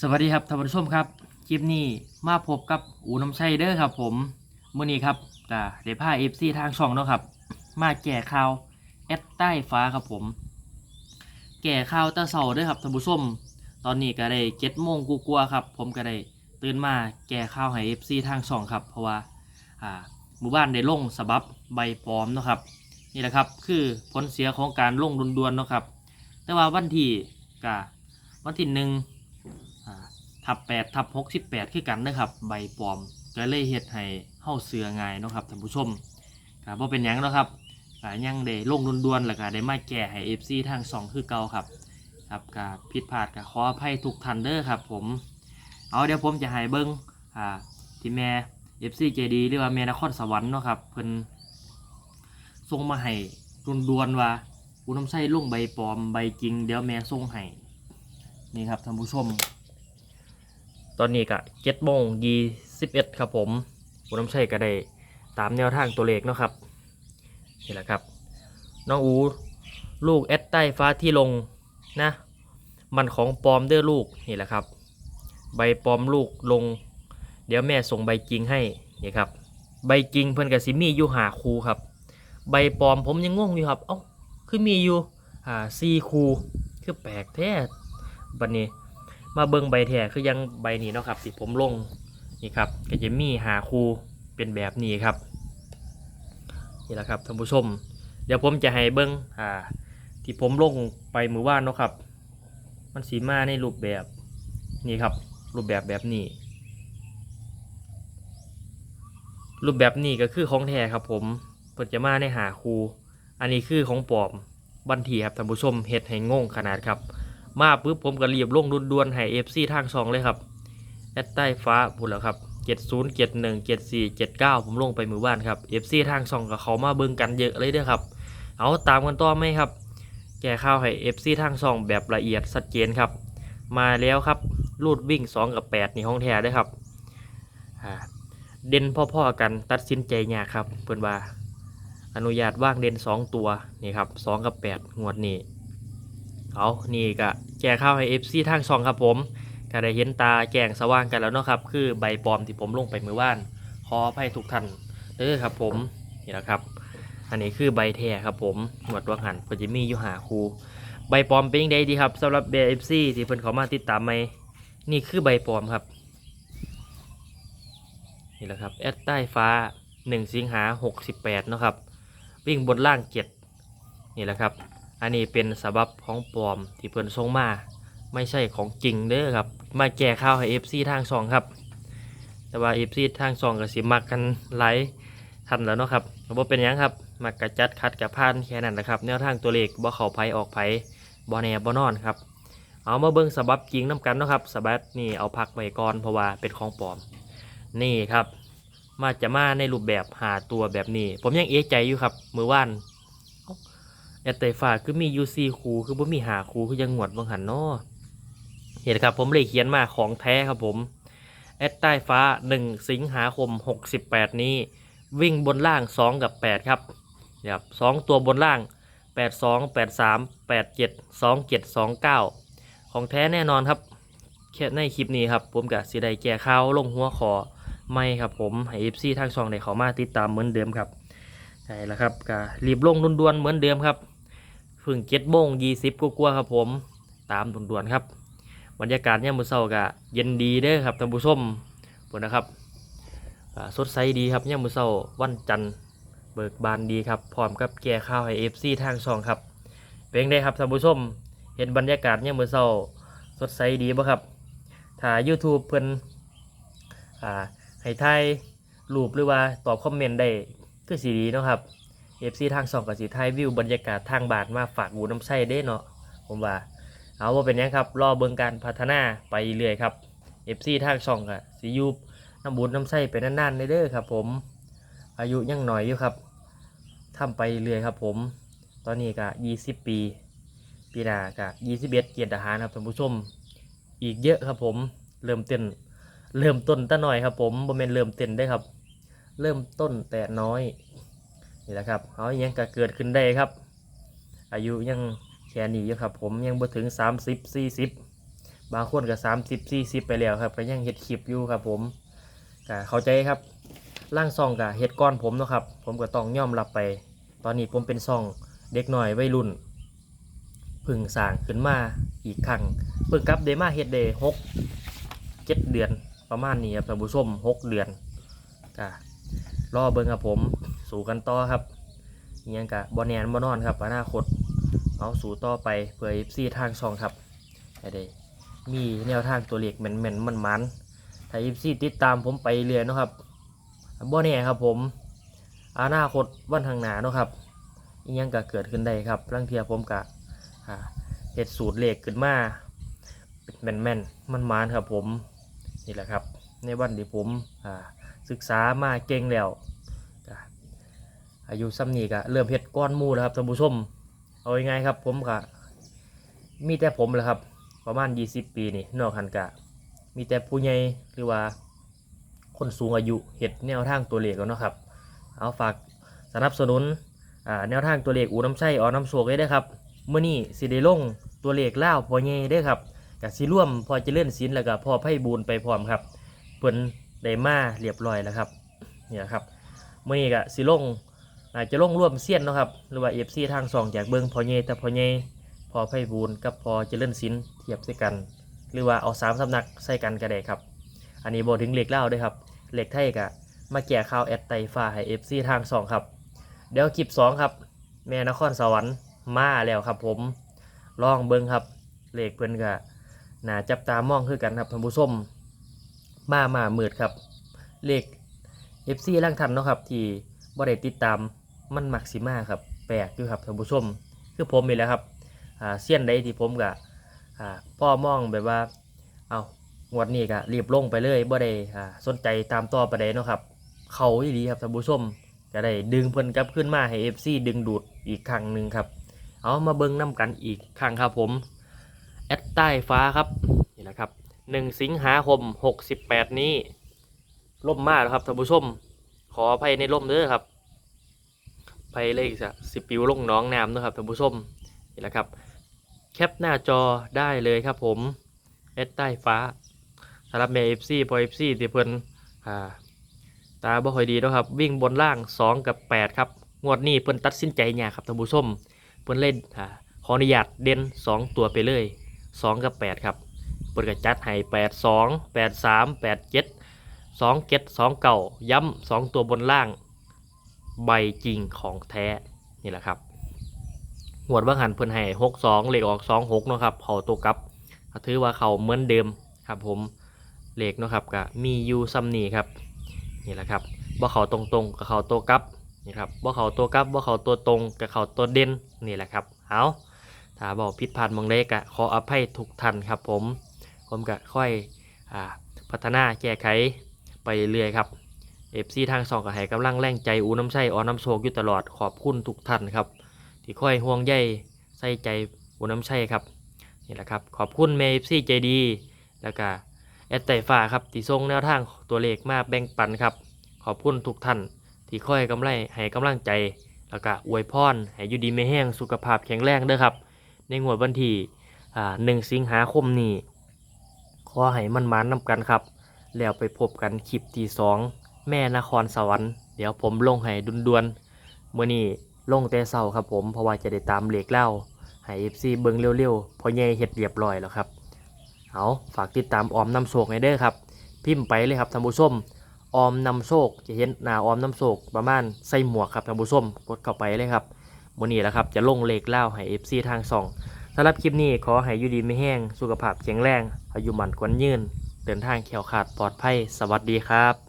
สวัสดีครับท่านผู้ชมครับคลิปนี้มาพบกับอูน้ำชัยเด้อครับ ผมมื่อนี้ครับก็ได้พาเอฟซีทางช่องเนาะครับ มาแก่ข่าวแอดใต้ฟ้าครับผม แก่ข่าวตะเสาเด้อครับท่านผู้ชมตอนนี้ก็ได้เจ็ดโมงกูกลัวครับ ผมก็ได้ตื่นมาแก่ข่าวให้เอฟซีทางช่องครับ เพราะว่าอ่าหมู่บ้านได้ลงสบับใบปลอมเนาะครับ นี่แหละครับคือผลเสียของการลงด่วนๆเนาะครับ แต่ว่าวันที่กะวันที่หนึ่ง ทับแปดทับหกสิบแปดคือกันนะครับ ใบปลอมก็เลยเฮ็ดให้เฮาเสือง่ายนะครับท่านผู้ชมก็บ่เป็นหยังนะครับก็ยังได้ลงด่วนๆแล้วก็ได้มาแก้ให้ FC ทางสองคือเก่าครับครับก็ผิดพลาดก็ขออภัยทุกท่านเด้อครับผม เอาเดี๋ยวผมจะให้เบิ่งอ่าที่แม่ FC ใจดีหรือว่าแม่นครสวรรค์เนาะครับเพิ่นส่งมาให้ด่วนๆว่าอุน้ำไส้ลงใบปลอมใบจริงเดี๋ยวแม่ส่งให้นี่ครับท่านผู้ชม ตอนนี้ก็เจ็ดโมงยี่สิบเอ็ดครับผมผมน้ำชัยก็ได้ตามแนวทางตัวเลขเนาะครับนี่แหละครับ น้องอูลูกแอดใต้ฟ้าที่ลงนะ มันของปลอมเด้อลูกนี่แหละครับ ใบปลอมลูกลง เดี๋ยวแม่ส่งใบจริงให้นี่ครับ ใบจริงเพิ่อนกับซิมีอยู่หาครูครับ ใบปลอมผมยังงงอยู่ครับ เอ้าคือมีอยู่อ่าซีครูคือแปลกแท้บัดนี้ มาเบิ่งใบแท้คือยังใบนี้เนาะครับที่ผมลงนี่ครับก็จะมีหาคูเป็นแบบนี้ครับนี่แหละครับท่านผู้ชม เดี๋ยวผมจะให้เบิ่งอ่าที่ผมลงไปมือว่านเนาะครับ มันสีมาในรูปแบบนี่ครับ รูปแบบแบบนี้ รูปแบบนี้ก็คือของแท้ครับ ผมเปิดจะมาในหาคูอันนี้คือของปลอมบันทีครับท่านผู้ชมเฮ็ดให้งงขนาดครับ มาปุ๊บผมก็รีบลงด่วนๆให้เอฟซีทางสองเลยครับแอดใต้ฟ้าพูดแล้วครับเจ็ดศูนย์เจ็ดหนึ่งเจ็ดสี่เจ็ดเก้าผมลงไปมือบ้านครับเอฟซีทางสองกับเขามาเบิ่งกันเยอะเลยเด้อครับ เอาตามกันต่อไหมครับ แก้ข้าวให้เอฟซีทางสองแบบละเอียดชัดเจนครับ มาแล้วครับรูดวิ่งสองกับแปดนี่ห้องแท้เด้วยครับเด่นพ่อๆกันตัดสินใจยากครับเพื่อนว่า อนุญาตว่างเด่นสองตัวนี่ครับสองกับแปดงวดนี้ เอานี่ก็ แก้ข้าวให้ FC ทางช่องครับผมก็ได้เห็นตาแจ้งสว่างกันแล้วเนาะครับ คือใบปลอมที่ผมลงไปมือว่าน ขออภัยทุกท่านเด้อครับผมนี่แหละครับ อันนี้คือใบแท้ครับผมหมวดวังหันเพิ่นจะมีอยู่หาคูใบปลอมเป็นยังไงดีครับสำหรับเบเอฟซีที่เพิ่นเขามาติดตามไหมนี่คือใบปลอมครับนี่แหละครับแอดใต้ฟ้า 1 สิงหา68เนาะครับ วิ่งบนล่างเจ็ดนี่แหละครับ อันนี้เป็นสบับของปลอมที่เพิ่นส่งมา ไม่ใช่ของจริงเด้อครับ มาแก้ข่าวให้ FC ทางสองครับ แต่ว่า FC ทางสองก็สิมักกันหลายทันแล้วเนาะครับบ่เป็นหยังครับมักกระจัดคัดกับพานแค่นั้นแหละครับ แนวทางตัวเลขบ่เข้าไผออกไผบ่แน่บ่นอนครับ เอามาเบิ่งสบับจริงน้กันเนาะครับสบับนี่เอาพักไว้ก่อนเพราะว่าเป็นของปลอม นี่ครับ มาจะมาในรูปแบบหาตัวแบบนี้ ผมยังเอะใจอยู่ครับมือว่าน แอดไตฟ้าคือมียูซีคูคือบ่มีหาคูคือยังหวดบางหันเนาะเห็นครับผมเลยเขียนมาของแท้ครับผม แอดใต้ฟ้า 1 สิงหาคม 68 นี้ วิ่งบนล่าง 2 กับ 8 ครับครับสองตัวบนล่าง 82 83 87 27 29 ของแท้แน่นอนครับแค่ในคลิปนี้ครับ ผมกับสีไดแก่ข้าวลงหัวขอไม่ครับผมให้เอฟซีทางช่องได้เขามาติดตามเหมือนเดิมครับใช่แล้วครับก็รีบลงด่วนๆเหมือนเดิมครับ พิ่งเจ็ดโมงยี่สิบกว่าๆครับผม ตามด่วนๆครับ บรรยากาศเนี่ยมือเช้ากะเย็นดีเด้อครับท่านผู้ชมผลนะครับสดใสดีครับเนี่ยมือเช้าวันจันทร์เบิกบานดีครับพร้อมกับแก่ข้าวให้เอฟซีทางช่องครับ เป็นไงครับท่านผู้ชม เห็นบรรยากาศเนี่ยมือเช้าสดใสดีบ่ครับถ้า YouTube เพิ่นอ่าให้ทายรูปหรือว่าตอบคอมเมนต์ได้คือสีดีเนาะครับ FC ทางสองกับสีไทยวิวบรรยากาศทางบานมาฝากบูน้ำใส่เด้เนาะผมว่า เอาว่าเป็นยังครับ รอเบิ่งการพัฒนาไปเรื่อยครับ FC ทางช่องกับสียูบน้ำบูน้ำใส่ไปนานๆเด้อครับ ผม อายุยังหน่อยอยู่ครับทำไปเรื่อยครับผม ตอนนี้ก็20ปี ปีหน้าก็21เกียรติทหารครับท่านผู้ชม อีกเยอะครับผม เริ่มเต้น เริ่มต้นแต่น้อยครับผมบ่แม่นเริ่มเต้นได้ครับ เริ่มต้นแต่น้อย นี่แหละครับเอายังก็เกิดขึ้นได้ครับ อายุยังแค่นี้อยู่ครับ ผมยังบ่ถึง 30 40 บางคนก็สามสิบสี่สิบไปแล้วครับ ก็ยังเฮ็ดคลิปอยู่ครับ ผมก็เข้าใจครับร่างซองกับเฮ็ดก้อนผมนะครับ ผมก็ต้องย่อมรับไป ตอนนี้ผมเป็นซองเด็กหน่อยวัยรุ่นพึ่งสร้างขึ้นมาอีกครั้งเพิ่งกลับเดมาเฮ็ดเดหกเจ็ดเดือนประมาณนี้ครับท่านผู้ชมหกเดือนก็รอเบิ่งครับผม สู่กันต่อครับยังกะบอแนนบอนอนครับอนาคตเอาสู่ต่อไปเพื่อซีทางช่องครับให้ได้มีแนวทางตัวเลขแม่นๆมันมันถ้าอีซีติดตามผมไปเรื่อยนะครับบอแน่ครับผมอนาคตวันข้างหน้าเนาะครับยังก็เกิดขึ้นได้ครับลังเทียผมกะเฮ็ดสูตรเลขขึ้นมาเป็นแม่นๆมันมานครับผมนี่แหละครับ ในวันที่ผมศึกษามาเก่งแล้ว อายุซ้ำนี้ก็เริ่มเฮ็ดก้อนมูแล้วครับท่านผู้ชม เอายังไงครับผมก็มีแต่ผมแหละครับ ประมาณ 20 ปีนี่นอกหันกะ มีแต่ผู้ใหญ่หรือว่า คนสูงอายุเฮ็ดแนวทางตัวเลขแล้วเนาะครับ เอาฝากสนับสนุนแนวทางตัวเลขอูน้ำไส้ออน้ำโศกได้ครับเมื่อนี้สิได้ลงตัวเลขเล่าพอเย่ได้ครับกับสิร่วมพอเจริญศิลป์แล้วก็พอไพ่บูนไปพร้อมครับเพิ่นได้มาเรียบร้อยแล้วครับนี่แหละครับเมื่อนี้ก็สิลง อาจจะลงร่วมเสี้ยนเนาะครับ หรือว่าเอฟซีทางสองจากเบิงพอเยแต่พอเยพอไพ่บูนกับพอเจริญศิลป์เทียบด้วยกัน หรือว่าเอาสามสำนักใส่กันก็ได้ครับ อันนี้บอถึงเหล็กเล่าด้วยครับเหล็กไทยกะมาแก่ข่าวแอดไตฟ้าให้เอฟซีทางสองครับ เดี๋ยวคลิปสองครับ แม่นครสวรรค์มาแล้วครับ ผมลองเบิงครับเหลขเพิ่นกะน่าจับตามองคือกันครับท่านผู้ชมมามามืดครับเหลขเอฟซีล่างทันเนาะครับที่บ่ได้ติดตาม มันมักซิมาครับแปลกอยู่ครับท่านผู้ชม คือผมนี่แหละครับอ่าเสี้ยนใดที่ผมกะอ่าพ่อมองแบบว่าเอางวดนี้ก็รีบลงไปเลยบ่ได้อ่าสนใจตามต่อประเด็นนาะครับ เขาอีดีครับท่านผู้ชมจะได้ดึงเพิ่นกลับขึ้นมาให้ FC ดึงดูดอีกครั้งหนึ่งครับเอามาเบิ่งน้กันอีกครั้งครับผมแอดใต้ฟ้าครับนี่แหละครับ1สิงหาคม68นี้ล่มมากครับท่านผู้ชม ขออภัยในล่มเด้อครับ ไปเลยจะสิปิวลงน้องน้ำนะครับท่านผู้ชมนี่แหละครับแคปหน้าจอได้เลยครับผมเอสใต้ฟ้าสำหรับแม่เอฟซีพอเอฟซีที่เพิ่นอ่าตาบ่ค่อยดีนะครับ วิ่งบนล่าง 2 กับ 8 ครับ งวดนี้เพิ่นตัดสินใจยากครับท่านผู้ชมเพิ่นเล่นขออนุญาตเด่น 2 ตัวไปเลย 2 กับ 8 ครับเพิ่นก็จัดให้ 8 2 8 3 8 7 2 7 2 เก่าย้ำ2 ตัวบนล่าง ใบจริงของแท้นี่แหละครับงวดว่างหันเพิ่นให้6 2เลขออก2 6เนาะครับเขาตัวกลับถือว่าเขาเหมือนเดิมครับผมเลขเนาะครับก็มียูซ้ำนี่ครับนี่แหละครับว่าเขาตรงๆกับเขาตัวกลับนี่ครับว่าเขาตัวกลับว่าเขาตัวตรงกับเขาตัวเด่นนี่แหละครับเอาถ้าบอกผิดพลาดมองได้กะขออภัยทุกท่านครับผมผมก็ค่อยอพัฒนาแก้ไขไปเรื่อยครับ เอฟซีทางสองก็ให้กำลังแรงใจอูน้ำใช่ออน้ำโชคอยู่ตลอดขอบคุณทุกท่านครับ ที่คอยห่วงใยใส่ใจอูน้ำใช่ครับนี่แหละครับ ขอบคุณเมย์ซี่ใจดีแล้วก็แอดไตฟ้าครับที่ส่งแนวทางตัวเลขมาแบ่งปันครับ ขอบคุณทุกท่านที่คอยกำไรให้กำลังใจ แล้วก็อวยพรให้อยู่ดีไม่แห้งสุขภาพแข็งแรงเด้อครับ ในงวดวันที่หนึ่งสิงหาคมนี้ขอให้มันมานนำกันครับ แล้วไปพบกันคลิปที่สอง แม่นครสวรรค์เดี๋ยวผมลงให้ดุนดวนเมื่อนี้ลงแต่เศร้าครับผมเพราะว่าจะได้ตามเหลขเล่าให้ FC เบิงเร็วๆเพอใหญ่เฮ็ดเรียบร้อยแล้วครับเอาฝากติดตามออมนำโชคให้เด้อครับ พิมพ์ไปเลยครับท่านผู้ชมออมนำโชคจะเห็นหน้าออมนำโชคประมาณใส่หมวกครับท่านผู้ชมกดเข้าไปเลยครับวันนี้แหละครับจะลงเลขเล่าให้ FC ทางส่องสำหรับคลิปนี้ขอให้อยู่ดีไม่แห้ง สุขภาพแข็งแรง อายุหมันกวนยืน เดินทางแข็งขาดปลอดภัย สวัสดีครับ